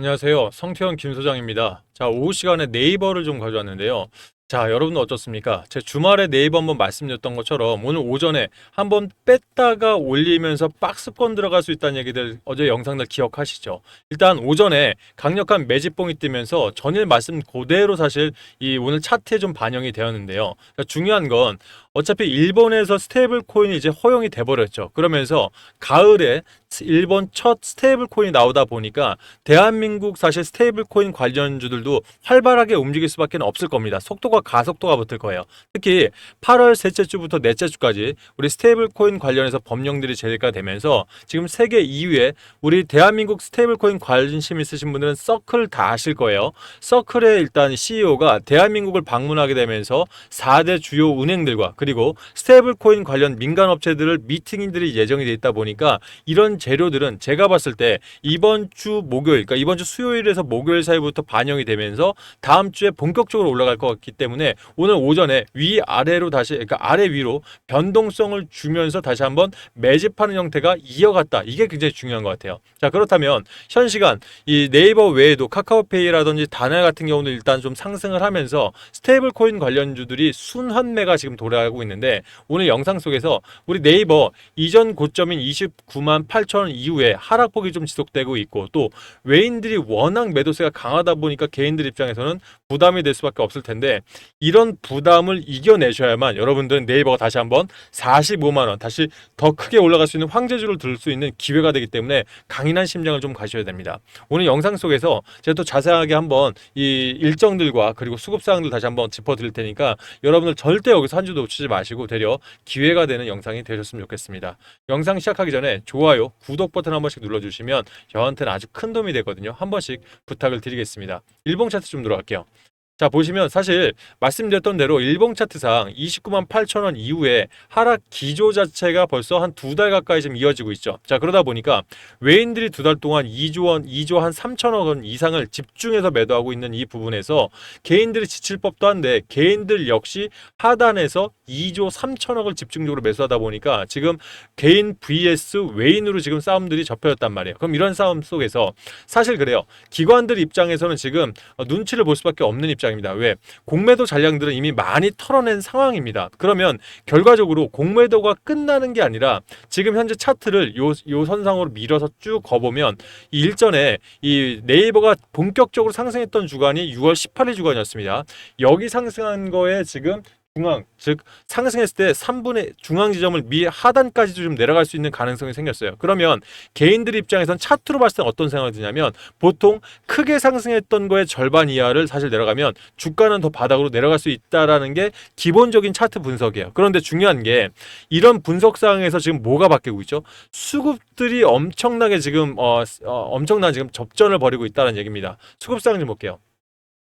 안녕하세요. 성태현 김 소장입니다. 자, 오후 시간에 네이버를 좀 가져왔는데요. 자, 여러분은 어떻습니까? 제 주말에 네이버 한번 말씀드렸던 것처럼 오늘 오전에 한번 뺐다가 올리면서 박스권 들어갈 수 있다는 얘기들 어제 영상들 기억하시죠? 일단 오전에 강력한 매집봉이 뜨면서 전일 말씀 그대로 사실 이 오늘 차트에 좀 반영이 되었는데요. 그러니까 중요한 건 어차피 일본에서 스테이블 코인이 이제 허용이 돼버렸죠. 그러면서 가을에 일본 첫 스테이블 코인이 나오다 보니까 대한민국 사실 스테이블 코인 관련주들도 활발하게 움직일 수밖에 없을 겁니다. 속도가 가속도가 붙을 거예요. 특히 8월 셋째 주부터 넷째 주까지 우리 스테이블 코인 관련해서 법령들이 제기가 되면서 지금 세계 2위에 우리 대한민국 스테이블 코인 관심 있으신 분들은 서클 다 아실 거예요. 서클의 일단 CEO가 대한민국을 방문하게 되면서 4대 주요 은행들과 그리고 스테이블 코인 관련 민간 업체들을 미팅들이 예정이 돼 있다 보니까 이런 재료들은 제가 봤을 때 이번 주 목요일, 그러니까 이번 주 수요일에서 목요일 사이부터 반영이 되면서 다음 주에 본격적으로 올라갈 것 같기 때문에 오늘 오전에 위 아래로 다시 그러니까 아래 위로 변동성을 주면서 다시 한번 매집하는 형태가 이어갔다. 이게 굉장히 중요한 것 같아요. 자 그렇다면 현 시간 이 네이버 외에도 카카오페이라든지 다나 같은 경우는 일단 좀 상승을 하면서 스테이블 코인 관련주들이 순환매가 지금 돌아 가고 있는데 오늘 영상 속에서 우리 네이버 이전 고점인 29만 8천 원 이후에 하락폭이 좀 지속되고 있고 또 외인들이 워낙 매도세가 강하다 보니까 개인들 입장에서는 부담이 될 수밖에 없을 텐데 이런 부담을 이겨내셔야만 여러분들은 네이버가 다시 한번 45만 원 다시 더 크게 올라갈 수 있는 황제주를 들 수 있는 기회가 되기 때문에 강인한 심장을 좀 가셔야 됩니다. 오늘 영상 속에서 제가 또 자세하게 한번 이 일정들과 그리고 수급 사항들 다시 한번 짚어드릴 테니까 여러분들 절대 여기서 한 주도 놓치지 마시고 되려 기회가 되는 영상이 되셨으면 좋겠습니다. 영상 시작하기 전에 좋아요, 구독 버튼 한 번씩 눌러주시면 저한테는 아주 큰 도움이 되거든요. 한 번씩 부탁을 드리겠습니다. 일봉 차트 좀 들어갈게요. 자 보시면 사실 말씀드렸던 대로 일봉 차트상 29만 8천 원 이후에 하락 기조 자체가 벌써 한 두 달 가까이 지금 이어지고 있죠. 자 그러다 보니까 외인들이 두 달 동안 2조 원, 2조 한 3천억 원 이상을 집중해서 매도하고 있는 이 부분에서 개인들이 지칠 법도 한데 개인들 역시 하단에서 2조 3천억을 집중적으로 매수하다 보니까 지금 개인 vs 외인으로 지금 싸움들이 접혀졌단 말이에요. 그럼 이런 싸움 속에서 사실 그래요. 기관들 입장에서는 지금 어, 눈치를 볼 수밖에 없는 입장 입니다. 왜? 공매도 잔량들은 이미 많이 털어낸 상황입니다. 그러면 결과적으로 공매도가 끝나는 게 아니라 지금 현재 차트를 요, 요 선상으로 밀어서 쭉 거보면 이 일전에 이 네이버가 본격적으로 상승했던 주간이 6월 18일 주간이었습니다. 여기 상승한 거에 지금 중앙 즉 상승했을 때 3분의 중앙 지점을 미 하단까지도 좀 내려갈 수 있는 가능성이 생겼어요. 그러면 개인들 입장에선 차트로 봤을 때 어떤 생각이 드냐면 보통 크게 상승했던 거의 절반 이하를 사실 내려가면 주가는 더 바닥으로 내려갈 수 있다라는 게 기본적인 차트 분석이에요. 그런데 중요한 게 이런 분석 사항에서 지금 뭐가 바뀌고 있죠? 수급들이 엄청나게 지금 어, 어 엄청난 지금 접전을 벌이고 있다는 얘기입니다. 수급 사항 좀 볼게요.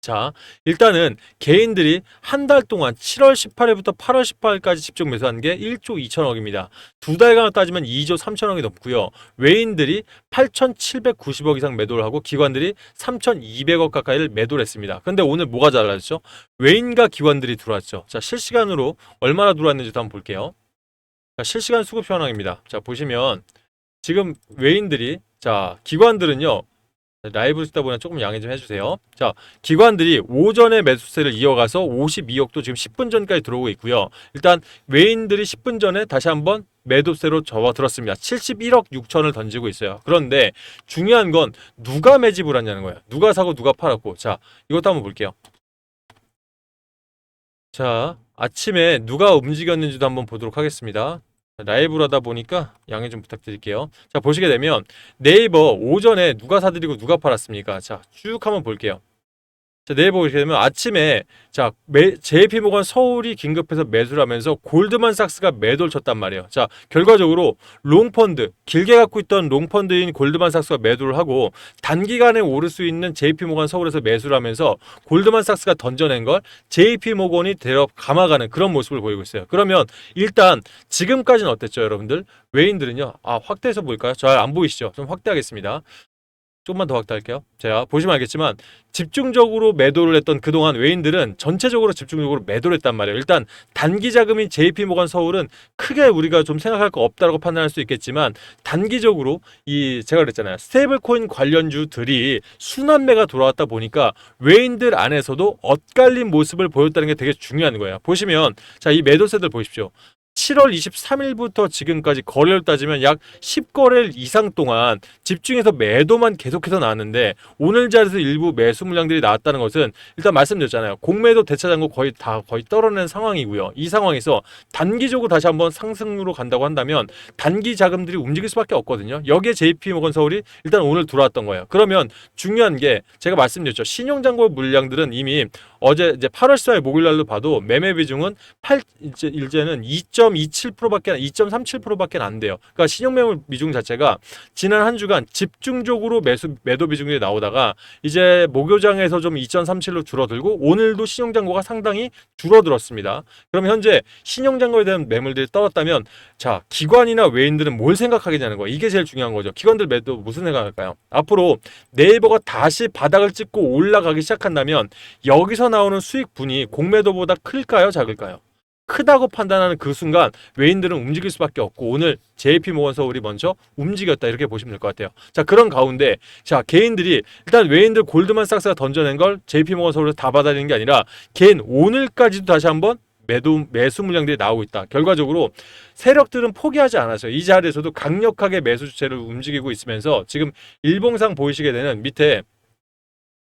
자, 일단은 개인들이 한 달 동안 7월 18일부터 8월 18일까지 집중 매수한 게 1조 2천억입니다. 두 달간을 따지면 2조 3천억이 넘고요. 외인들이 8,790억 이상 매도를 하고 기관들이 3,200억 가까이를 매도를 했습니다. 근데 오늘 뭐가 달라졌죠? 외인과 기관들이 들어왔죠. 자, 실시간으로 얼마나 들어왔는지도 한번 볼게요. 자, 실시간 수급 현황입니다. 자, 보시면 지금 외인들이 자, 기관들은요. 라이브 쓰다 보니 조금 양해 좀 해주세요. 자, 기관들이 오전에 매수세를 이어가서 52억도 지금 10분 전까지 들어오고 있고요. 일단 외인들이 10분 전에 다시 한번 매도세로 접어들었습니다. 71억 6천을 던지고 있어요. 그런데 중요한 건 누가 매집을 하냐는 거예요. 누가 사고 누가 팔았고. 자, 이것도 한번 볼게요. 자, 아침에 누가 움직였는지도 한번 보도록 하겠습니다. 라이브로 하다 보니까 양해 좀 부탁드릴게요. 자, 보시게 되면 네이버 오전에 누가 사들이고 누가 팔았습니까? 자, 쭉 한번 볼게요. 자, 네이버 보시게 되면 아침에 자, 매, JP모건 서울이 긴급해서 매수를 하면서 골드만삭스가 매도를 쳤단 말이에요. 자, 결과적으로 롱펀드, 길게 갖고 있던 롱펀드인 골드만삭스가 매도를 하고 단기간에 오를 수 있는 JP모건 서울에서 매수를 하면서 골드만삭스가 던져낸 걸 JP모건이 데려 감아가는 그런 모습을 보이고 있어요. 그러면 일단 지금까지는 어땠죠, 여러분들? 외인들은요. 아, 확대해서 볼까요? 잘 안 보이시죠? 좀 확대하겠습니다. 조금만 더 확대할게요. 제가 보시면 알겠지만 집중적으로 매도를 했던 그동안 외인들은 전체적으로 집중적으로 매도를 했단 말이에요. 일단 단기 자금인 JP 모건 서울은 크게 우리가 좀 생각할 거 없다라고 판단할 수 있겠지만 단기적으로 이 제가 그랬잖아요. 스테이블 코인 관련주들이 순환매가 돌아왔다 보니까 외인들 안에서도 엇갈린 모습을 보였다는 게 되게 중요한 거예요. 보시면 자, 이 매도세들 보십시오. 7월 23일부터 지금까지 거래를 따지면 약 10거래일 이상 동안 집중해서 매도만 계속해서 나왔는데 오늘 자리에서 일부 매수 물량들이 나왔다는 것은 일단 말씀드렸잖아요. 공매도 대차장고 거의 다 거의 떨어낸 상황이고요. 이 상황에서 단기적으로 다시 한번 상승으로 간다고 한다면 단기 자금들이 움직일 수밖에 없거든요. 여기에 JP 모건 서울이 일단 오늘 들어왔던 거예요. 그러면 중요한 게 제가 말씀드렸죠. 신용장고 물량들은 이미 어제 이제 8월 14일 목요일 날로 봐도 매매 비중은 8 이제 일제는 2.27%밖에 2.37%밖에 안 돼요. 그러니까 신용 매물 비중 자체가 지난 한 주간 집중적으로 매수 매도 비중이 나오다가 이제 목요장에서 좀 2.37로 줄어들고 오늘도 신용 잔고가 상당히 줄어들었습니다. 그럼 현재 신용 잔고에 대한 매물들이 떨었다면 자, 기관이나 외인들은 뭘 생각하겠냐는 거예요. 이게 제일 중요한 거죠. 기관들 매도 무슨 생각할까요? 앞으로 네이버가 다시 바닥을 찍고 올라가기 시작한다면 여기서 나오는 수익분이 공매도보다 클까요, 작을까요? 크다고 판단하는 그 순간 외인들은 움직일 수밖에 없고 오늘 JP 모건 서울이 먼저 움직였다 이렇게 보시면 될 것 같아요. 자 그런 가운데 자 개인들이 일단 외인들 골드만삭스가 던져낸 걸 JP 모건 서울에서 다 받아들이는 게 아니라 개인 오늘까지도 다시 한번 매도 매수 물량들이 나오고 있다. 결과적으로 세력들은 포기하지 않았어요. 이 자리에서도 강력하게 매수 주체를 움직이고 있으면서 지금 일봉상 보이시게 되는 밑에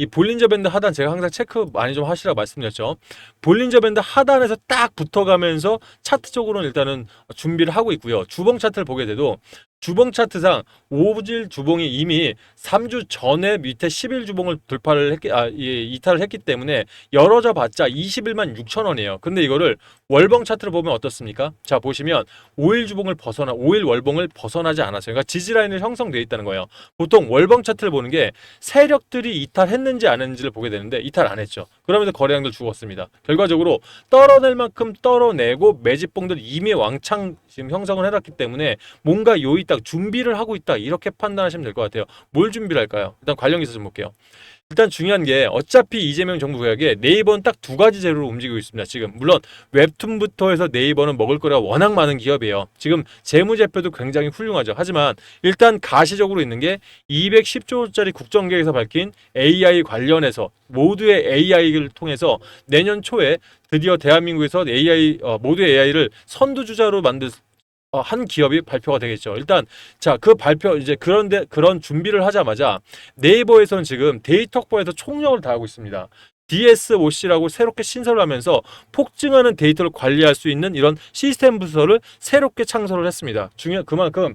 이 볼린저 밴드 하단 제가 항상 체크 많이 좀 하시라고 말씀드렸죠. 볼린저 밴드 하단에서 딱 붙어가면서 차트 쪽으로는 일단은 준비를 하고 있고요. 주봉 차트를 보게 돼도 주봉 차트상 5질 주봉이 이미 3주 전에 밑에 10일 주봉을 돌파를 했기, 아, 예, 이탈을 했기 때문에 열어져 봤자 21만 6천 원이에요. 근데 이거를 월봉 차트를 보면 어떻습니까? 자, 보시면 5일 주봉을 벗어나, 5일 월봉을 벗어나지 않았어요. 그러니까 지지 라인을 형성되어 있다는 거예요. 보통 월봉 차트를 보는 게 세력들이 이탈했는지 안 했는지를 보게 되는데 이탈 안 했죠. 그러면서 거래량들 죽었습니다. 결과적으로 떨어낼 만큼 떨어내고 매집봉들 이미 왕창 지금 형성을 해놨기 때문에 뭔가 요이 딱 준비를 하고 있다 이렇게 판단하시면 될 것 같아요. 뭘 준비를 할까요? 일단 관련 기사 좀 볼게요. 일단 중요한 게 어차피 이재명 정부 개혁에 네이버는 딱 두 가지 재료로 움직이고 있습니다. 지금 물론 웹툰부터 해서 네이버는 먹을 거리가 워낙 많은 기업이에요. 지금 재무제표도 굉장히 훌륭하죠. 하지만 일단 가시적으로 있는 게 210조짜리 국정계획에서 밝힌 AI 관련해서 모두의 AI를 통해서 내년 초에 드디어 대한민국에서 AI 어, 모두의 AI를 선두주자로 만들 어, 한 기업이 발표가 되겠죠. 일단 자 그 발표 이제 그런데 그런 준비를 하자마자 네이버에서는 지금 데이터 확보에서 총력을 다하고 있습니다. DSOC라고 새롭게 신설을 하면서 폭증하는 데이터를 관리할 수 있는 이런 시스템 부서를 새롭게 창설을 했습니다. 중요 그만큼 이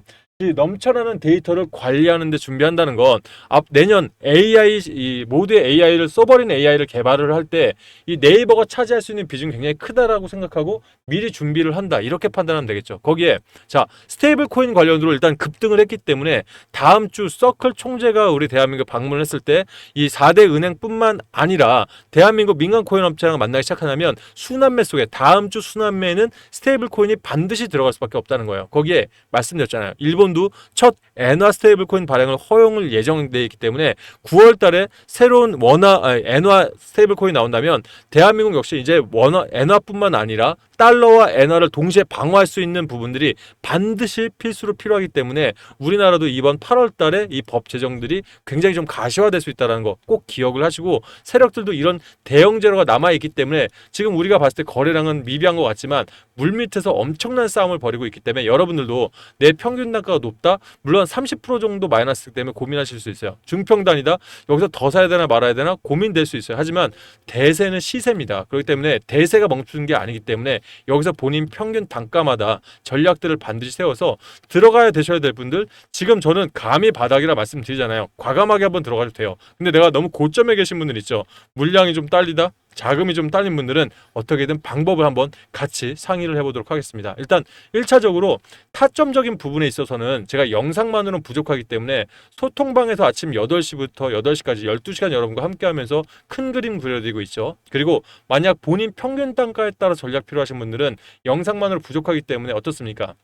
넘쳐나는 데이터를 관리하는 데 준비한다는 건 앞 내년 AI 이 모두의 AI를 써버린 AI를 개발을 할 때 이 네이버가 차지할 수 있는 비중이 굉장히 크다라고 생각하고 미리 준비를 한다 이렇게 판단하면 되겠죠. 거기에 자 스테이블 코인 관련으로 일단 급등을 했기 때문에 다음 주 서클 총재가 우리 대한민국 방문을 했을 때 이 4대 은행뿐만 아니라 대한민국 민간 코인 업체랑 만나기 시작하면 순환매 속에 다음 주 순환매에는 스테이블 코인이 반드시 들어갈 수밖에 없다는 거예요. 거기에 말씀드렸잖아요. 일본 도 첫 엔화 스테이블 코인 발행을 허용을 예정돼 있기 때문에 9월 달에 새로운 원화 엔화 스테이블 코인 나온다면 대한민국 역시 이제 원화 엔화뿐만 아니라 달러와 엔화를 동시에 방어할 수 있는 부분들이 반드시 필수로 필요하기 때문에 우리나라도 이번 8월 달에 이 법 제정들이 굉장히 좀 가시화될 수 있다는 거 꼭 기억을 하시고 세력들도 이런 대형 재료가 남아 있기 때문에 지금 우리가 봤을 때 거래량은 미비한 것 같지만 물밑에서 엄청난 싸움을 벌이고 있기 때문에 여러분들도 내 평균 단가가 높다? 물론 30% 정도 마이너스 때문에 고민하실 수 있어요. 중평단이다? 여기서 더 사야 되나 말아야 되나 고민될 수 있어요. 하지만 대세는 시세입니다. 그렇기 때문에 대세가 멈추는 게 아니기 때문에 여기서 본인 평균 단가마다 전략들을 반드시 세워서 들어가야 되셔야 될 분들 지금 저는 감히 바닥이라 말씀드리잖아요. 과감하게 한번 들어가도 돼요. 근데 내가 너무 고점에 계신 분들 있죠. 물량이 좀 딸리다. 자금이 좀 딸린 분들은 어떻게든 방법을 한번 같이 상의를 해보도록 하겠습니다. 일단 1차적으로 타점적인 부분에 있어서는 제가 영상만으로는 부족하기 때문에 소통방에서 아침 8시부터 8시까지 12시간 여러분과 함께 하면서 큰 그림 그려드리고 있죠. 그리고 만약 본인 평균 단가에 따라 전략 필요하신 분들은 영상만으로 부족하기 때문에 어떻습니까?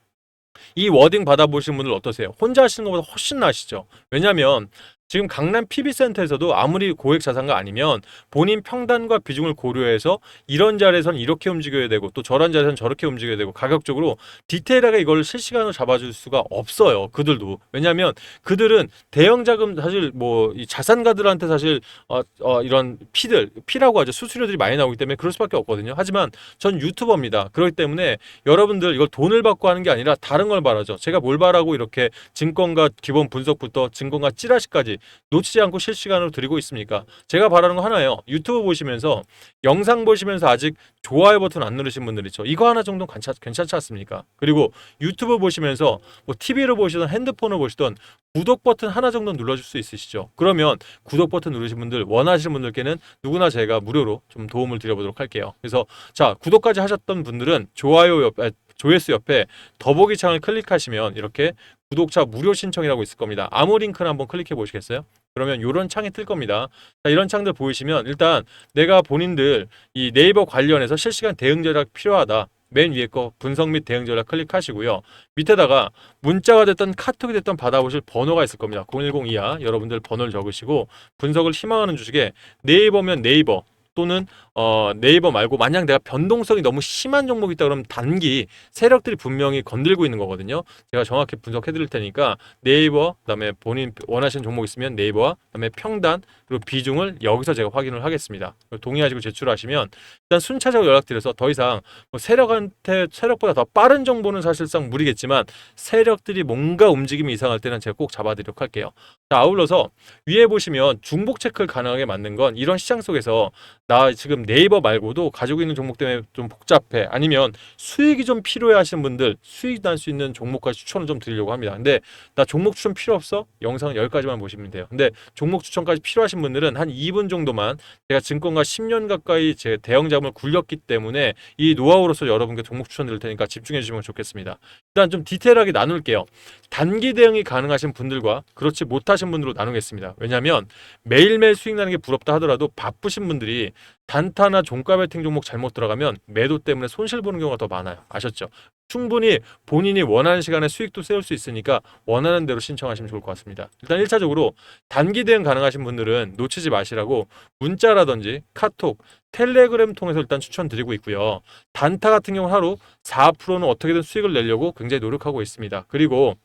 이 워딩 받아보신 분들 어떠세요? 혼자 하시는 것보다 훨씬 나으시죠? 왜냐하면 지금 강남 PB센터에서도 아무리 고액 자산가 아니면 본인 평단과 비중을 고려해서 이런 자리에서는 이렇게 움직여야 되고 또 저런 자리에서는 저렇게 움직여야 되고 가격적으로 디테일하게 이걸 실시간으로 잡아줄 수가 없어요. 그들도. 왜냐하면 그들은 대형 자금 사실 뭐이 자산가들한테 사실 어, 어, 이런 피들 피라고 하죠 수수료들이 많이 나오기 때문에 그럴 수밖에 없거든요. 하지만 전 유튜버입니다. 그렇기 때문에 여러분들 이걸 돈을 받고 하는 게 아니라 다른 걸 바라죠. 제가 뭘 바라고 이렇게 증권가 기본 분석부터 증권가 찌라시까지 놓치지 않고 실시간으로 드리고 있습니까? 제가 바라는 거 하나예요. 유튜브 보시면서 영상 보시면서 아직 좋아요 버튼 안 누르신 분들 있죠. 이거 하나 정도 괜찮, 괜찮지 않습니까? 그리고 유튜브 보시면서 뭐 TV로 보시던 핸드폰으로 보시던 구독 버튼 하나 정도 눌러줄 수 있으시죠? 그러면 구독 버튼 누르신 분들 원하시는 분들께는 누구나 제가 무료로 좀 도움을 드려보도록 할게요. 그래서 자 구독까지 하셨던 분들은 좋아요 옆에 조회수 옆에 더보기 창을 클릭하시면 이렇게 구독자 무료 신청이라고 있을 겁니다. 아무 링크나 한번 클릭해 보시겠어요? 그러면 이런 창이 뜰 겁니다. 자, 이런 창들 보이시면 일단 내가 본인들 이 네이버 관련해서 실시간 대응 전략 필요하다. 맨 위에 거 분석 및 대응 전략 클릭하시고요. 밑에다가 문자가 됐던 카톡이 됐던 받아보실 번호가 있을 겁니다. 010이야 여러분들 번호를 적으시고 분석을 희망하는 주식에 네이버면 네이버 또는 어, 네이버 말고 만약 내가 변동성이 너무 심한 종목이 있다 그러면 단기 세력들이 분명히 건들고 있는 거거든요. 제가 정확히 분석해 드릴 테니까 네이버 그다음에 본인 원하시는 종목 있으면 네이버와 그다음에 평단 그리고 비중을 여기서 제가 확인을 하겠습니다. 동의하시고 제출하시면 일단 순차적으로 연락드려서 더 이상 뭐 세력한테 세력보다 더 빠른 정보는 사실상 무리겠지만 세력들이 뭔가 움직임이 이상할 때는 제가 꼭 잡아드리도록 할게요. 자, 아울러서 위에 보시면 중복 체크를 가능하게 만든 건 이런 시장 속에서 나 지금 네이버 말고도 가지고 있는 종목 때문에 좀 복잡해 아니면 수익이 좀 필요해 하시는 분들 수익 날 수 있는 종목까지 추천을 좀 드리려고 합니다. 근데 나 종목 추천 필요 없어? 영상은 여기까지만 보시면 돼요. 근데 종목 추천까지 필요하신 분들은 한 2분 정도만 제가 증권가 10년 가까이 제 대형 자금을 굴렸기 때문에 이 노하우로서 여러분께 종목 추천 드릴 테니까 집중해 주시면 좋겠습니다. 일단 좀 디테일하게 나눌게요. 단기 대응이 가능하신 분들과 그렇지 못하신 분들로 나누겠습니다. 왜냐하면 매일매일 수익 나는 게 부럽다 하더라도 바쁘신 분들이 단타나 종가 베팅 종목 잘못 들어가면 매도 때문에 손실 보는 경우가 더 많아요. 아셨죠? 충분히 본인이 원하는 시간에 수익도 세울 수 있으니까 원하는 대로 신청하시면 좋을 것 같습니다. 일단 1차적으로 단기 대응 가능하신 분들은 놓치지 마시라고 문자라든지 카톡, 텔레그램 통해서 일단 추천드리고 있고요. 단타 같은 경우 하루 4%는 어떻게든 수익을 내려고 굉장히 노력하고 있습니다. 그리고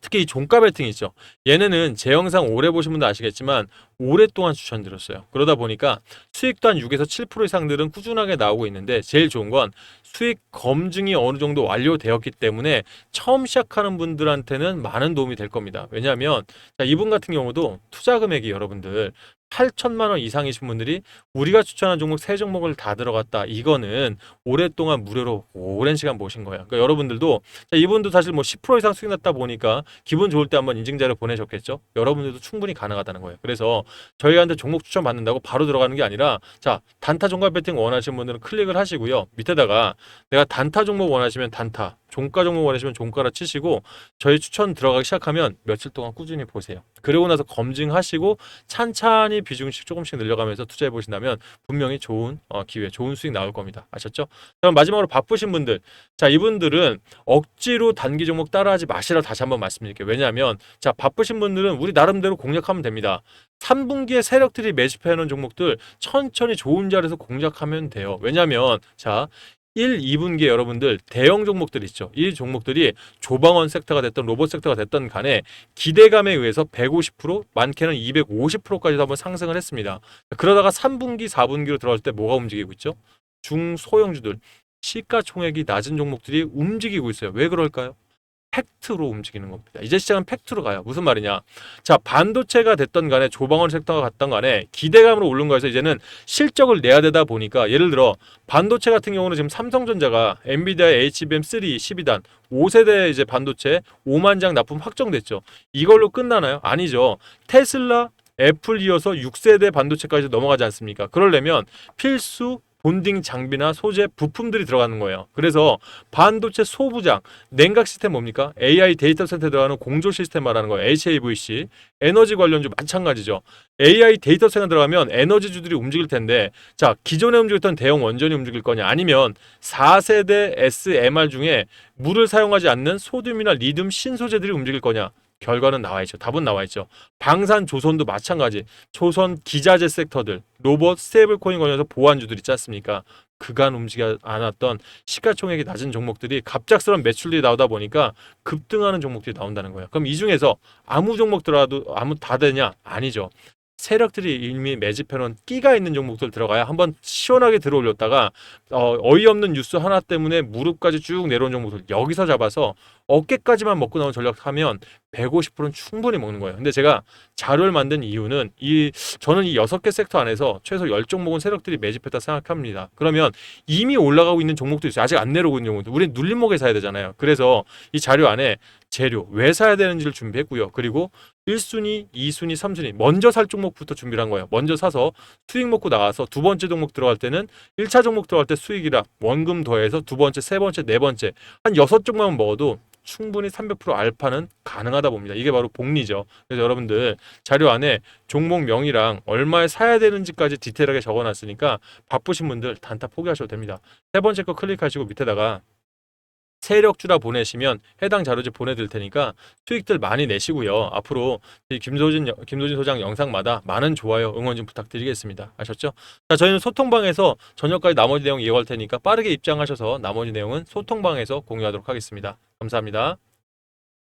특히 이 종가 베팅 있죠. 얘네는 제 영상 오래 보신 분들 아시겠지만 오랫동안 추천드렸어요. 그러다 보니까 수익도 한 6에서 7% 이상들은 꾸준하게 나오고 있는데 제일 좋은 건 수익 검증이 어느 정도 완료되었기 때문에 처음 시작하는 분들한테는 많은 도움이 될 겁니다. 왜냐하면 자, 이분 같은 경우도 투자 금액이 여러분들 8천만 원 이상이신 분들이 우리가 추천한 종목 세 종목을 다 들어갔다. 이거는 오랫동안 무료로 오랜 시간 보신 거예요. 그러니까 여러분들도 자, 이분도 사실 뭐 10% 이상 수익 났다 보니까 기분 좋을 때 한번 인증자를 보내셨겠죠. 여러분들도 충분히 가능하다는 거예요. 그래서 저희한테 종목 추천 받는다고 바로 들어가는 게 아니라 자 단타 종가 배팅 원하시는 분들은 클릭을 하시고요. 밑에다가 내가 단타 종목 원하시면 단타, 종가 종목 원하시면 종가라 치시고 저희 추천 들어가기 시작하면 며칠 동안 꾸준히 보세요. 그리고 나서 검증하시고 찬찬히 비중씩 조금씩 늘려가면서 투자해 보신다면 분명히 좋은 어, 기회, 좋은 수익 나올 겁니다. 아셨죠? 그럼 마지막으로 바쁘신 분들, 자 이분들은 억지로 단기 종목 따라하지 마시라 다시 한번 말씀드릴게요. 왜냐하면 자 바쁘신 분들은 우리 나름대로 공략하면 됩니다. 3분기에 세력들이 매집해 놓은 종목들 천천히 좋은 자리에서 공략하면 돼요. 왜냐하면 자 1, 2분기에 여러분들 대형 종목들 있죠. 이 종목들이 조방원 섹터가 됐던 로봇 섹터가 됐던 간에 기대감에 의해서 150% 많게는 250%까지도 한번 상승을 했습니다. 그러다가 3분기, 4분기로 들어갈 때 뭐가 움직이고 있죠? 중소형주들 시가총액이 낮은 종목들이 움직이고 있어요. 왜 그럴까요? 팩트로 움직이는 겁니다. 이제 시장은 팩트로 가요. 무슨 말이냐? 자, 반도체가 됐던 간에 조방원 섹터가 갔던 간에 기대감으로 오른 거에서 이제는 실적을 내야 되다 보니까 예를 들어 반도체 같은 경우는 지금 삼성전자가 엔비디아의 HBM3 12단 5세대 이제 반도체 5만 장 납품 확정됐죠. 이걸로 끝나나요? 아니죠. 테슬라 애플 이어서 6세대 반도체까지 넘어가지 않습니까? 그러려면 필수 본딩 장비나 소재 부품들이 들어가는 거예요. 그래서 반도체 소부장, 냉각 시스템 뭡니까? AI 데이터 센터에 들어가는 공조 시스템 말하는 거예요. HAVC. 에너지 관련주 마찬가지죠. AI 데이터 센터 들어가면 에너지주들이 움직일 텐데 자, 기존에 움직였던 대형 원전이 움직일 거냐 아니면 4세대 SMR 중에 물을 사용하지 않는 소듐이나 리튬 신소재들이 움직일 거냐 결과는 나와 있죠. 답은 나와 있죠. 방산 조선도 마찬가지. 조선 기자재 섹터들, 로봇, 스테이블코인 관련해서 보안주들 있지 않습니까? 그간 움직여 않았던 시가총액이 낮은 종목들이 갑작스러운 매출들이 나오다 보니까 급등하는 종목들이 나온다는 거예요. 그럼 이 중에서 아무 종목 들어도 아무 다 되냐? 아니죠. 세력들이 이미 매집해놓은 끼가 있는 종목들 들어가야 한번 시원하게 들어올렸다가 어, 어이없는 뉴스 하나 때문에 무릎까지 쭉 내려온 종목들 여기서 잡아서 어깨까지만 먹고 나온 전략하면 150%는 충분히 먹는 거예요. 근데 제가 자료를 만든 이유는 이 저는 이 여섯 개 섹터 안에서 최소 10종목은 세력들이 매집했다 생각합니다. 그러면 이미 올라가고 있는 종목도 있어요. 아직 안 내려오고 있는 종목도. 우리는 눌림목에 사야 되잖아요. 그래서 이 자료 안에 재료 왜 사야 되는지를 준비했고요. 그리고 1순위, 2순위, 3순위 먼저 살 종목부터 준비를 한 거예요. 먼저 사서 수익 먹고 나와서 두 번째 종목 들어갈 때는 1차 종목 들어갈 때 수익이라 원금 더해서 두 번째, 세 번째, 네 번째 한 여섯 종목만 먹어도 충분히 300% 알파는 가능하다 봅니다. 이게 바로 복리죠. 그래서 여러분들 자료 안에 종목 명이랑 얼마에 사야 되는지까지 디테일하게 적어놨으니까 바쁘신 분들 단타 포기하셔도 됩니다. 세 번째 거 클릭하시고 밑에다가 세력주라 보내시면 해당 자료집 보내드릴 테니까 수익들 많이 내시고요. 앞으로 이 김소진 여- 김소진 소장 영상마다 많은 좋아요 응원 좀 부탁드리겠습니다. 아셨죠? 자 저희는 소통방에서 저녁까지 나머지 내용 이어갈 테니까 빠르게 입장하셔서 나머지 내용은 소통방에서 공유하도록 하겠습니다. 감사합니다.